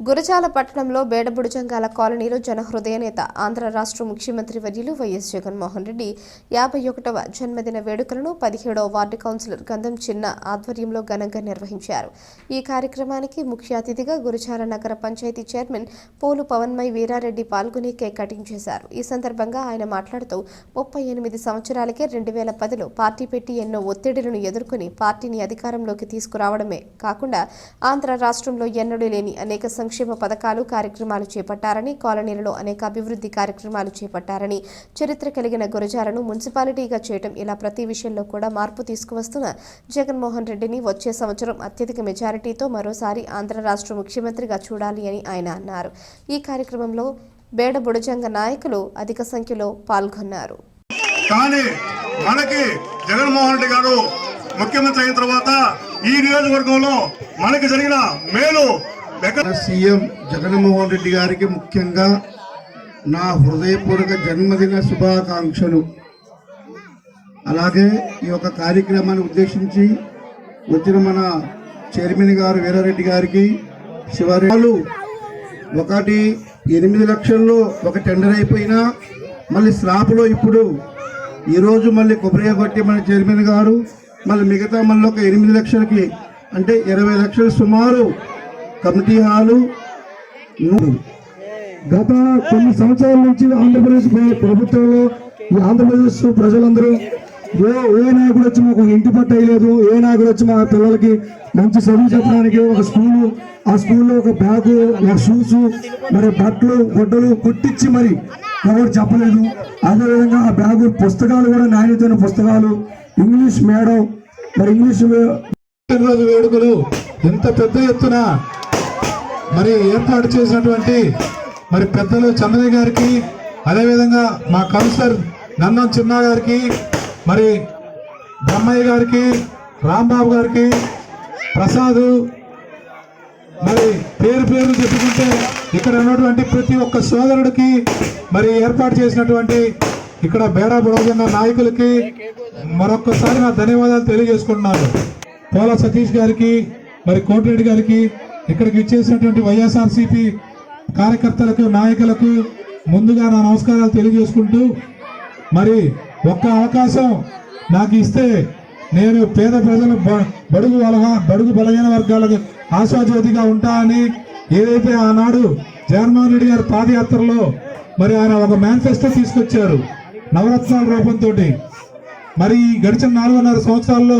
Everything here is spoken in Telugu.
గురజాల పట్టణంలో బేడబుడుజంగాల కాలనీలో జనహృదయ నేత ఆంధ్ర రాష్ట్ర ముఖ్యమంత్రి వర్యులు వైఎస్ జగన్మోహన్ రెడ్డి యాభై ఒకటవ జన్మదిన వేడుకలను పదిహేడవ వార్డు కౌన్సిలర్ గంధం చిన్న ఆధ్వర్యంలో ఘనంగా నిర్వహించారు. ఈ కార్యక్రమానికి ముఖ్య అతిథిగా గురజాల నగర పంచాయతీ చైర్మన్ పోలు పవన్మయ్ వీరారెడ్డి పాల్గొని కేక్ కటింగ్ చేశారు. ఈ సందర్భంగా ఆయన మాట్లాడుతూ ముప్పై ఎనిమిది సంవత్సరాలకే రెండు వేల పదిలో పార్టీ పెట్టి ఎన్నో ఒత్తిడులను ఎదుర్కొని పార్టీని అధికారంలోకి తీసుకురావడమే కాకుండా ఆంధ్ర రాష్ట్రంలో ఎన్నడూ లేని అనేక సంక్షేమ పథకాలు కార్యక్రమాలు చేపట్టారని కాలనీలలో అనేక అభివృద్ధి కార్యక్రమాలు చేపట్టారని చరిత్ర కలిగిన గురజాలను మున్సిపాలిటీగా చేయటం ఇలా ప్రతి విషయంలో కూడా మార్పు తీసుకువస్తున్న జగన్మోహన్ రెడ్డిని వచ్చే సంవత్సరం అత్యధిక మెజారిటీతో మరోసారి ఆంధ్ర రాష్ట్ర ముఖ్యమంత్రిగా చూడాలి అని ఆయన అన్నారు. ఈ కార్యక్రమంలో బేడ బుడజంగ నాయకులు అధిక సంఖ్యలో పాల్గొన్నారు. కానీ మనకి జగన్మోహన్ రెడ్డి గారు ముఖ్యమంత్రి అయిన తర్వాత ఈ నియోజకవర్గంలో మనకి జరిగిన మేలు సీఎం జగన్మోహన్ రెడ్డి గారికి ముఖ్యంగా నా హృదయపూర్వక జన్మదిన శుభాకాంక్షలు. అలాగే ఈ యొక్క కార్యక్రమాన్ని ఉద్దేశించి వచ్చిన మన చైర్మన్ గారు వీరారెడ్డి గారికి శివారు. ఒకటి ఎనిమిది లక్షల్లో ఒక టెండర్ అయిపోయినా మళ్ళీ స్లాబ్లో ఇప్పుడు ఈరోజు మళ్ళీ కొబ్బరి కొట్టి మన చైర్మన్ గారు మళ్ళీ మిగతా మళ్ళీ ఒక ఎనిమిది లక్షలకి అంటే ఇరవై లక్షలు సుమారు కమిటీ హాలు గత కొన్ని సంవత్సరాల నుంచి ఆంధ్రప్రదేశ్ ప్రభుత్వంలో ఈ ఆంధ్రప్రదేశ్ ప్రజలందరూ ఏ ఏ నాయకుడు వచ్చి మాకు ఇంటి పట్ట లేదు ఏ నాయకుడు వచ్చి మా పిల్లలకి మంచి చదువు చెప్పడానికి ఒక స్కూలు ఆ స్కూల్లో ఒక బ్యాగు ఒక షూస్ మరి బట్టలు గుడ్డలు కుట్టించి మరి ఎవరు చెప్పలేదు. అదేవిధంగా ఆ బ్యాగు పుస్తకాలు కూడా నాణ్యతైన పుస్తకాలు ఇంగ్లీష్ మేడం మరి ఇంగ్లీష్ వేడుకలు. ఎంత పెద్ద ఎత్తున మరి ఏర్పాటు చేసినటువంటి మరి పెద్దలు చంద్రయ్య గారికి అదేవిధంగా మా కౌన్సిలర్ నన్నం చిన్న గారికి మరి బ్రహ్మయ్య గారికి రాంబాబు గారికి ప్రసాదు మరి పేరు పేరు చెప్పుకుంటే ఇక్కడ ఉన్నటువంటి ప్రతి ఒక్క సోదరుడికి మరి ఏర్పాటు చేసినటువంటి ఇక్కడ బేడా బుడవజన్న నాయకులకి మరొక్కసారి నా ధన్యవాదాలు తెలియజేసుకుంటున్నాను. పోల సతీష్ గారికి మరి కోటిరెడ్డి గారికి ఇక్కడికి ఇచ్చేసినటువంటి వైఎస్ఆర్సీపీ కార్యకర్తలకు నాయకులకు ముందుగా నా నమస్కారాలు తెలియజేసుకుంటూ మరి ఒక్క అవకాశం నాకు ఇస్తే నేను పేద ప్రజల బడుగు బలగా బడుగు బలహీన వర్గాలకు ఆశాజ్యోతిగా ఉంటా అని ఏదైతే ఆనాడు జగన్మోహన్ రెడ్డి గారి పాదయాత్రలో మరి ఆయన ఒక మేనిఫెస్టో తీసుకొచ్చారు నవరత్నాల రూపంతో మరి ఈ గడిచిన నాలుగున్నర సంవత్సరాల్లో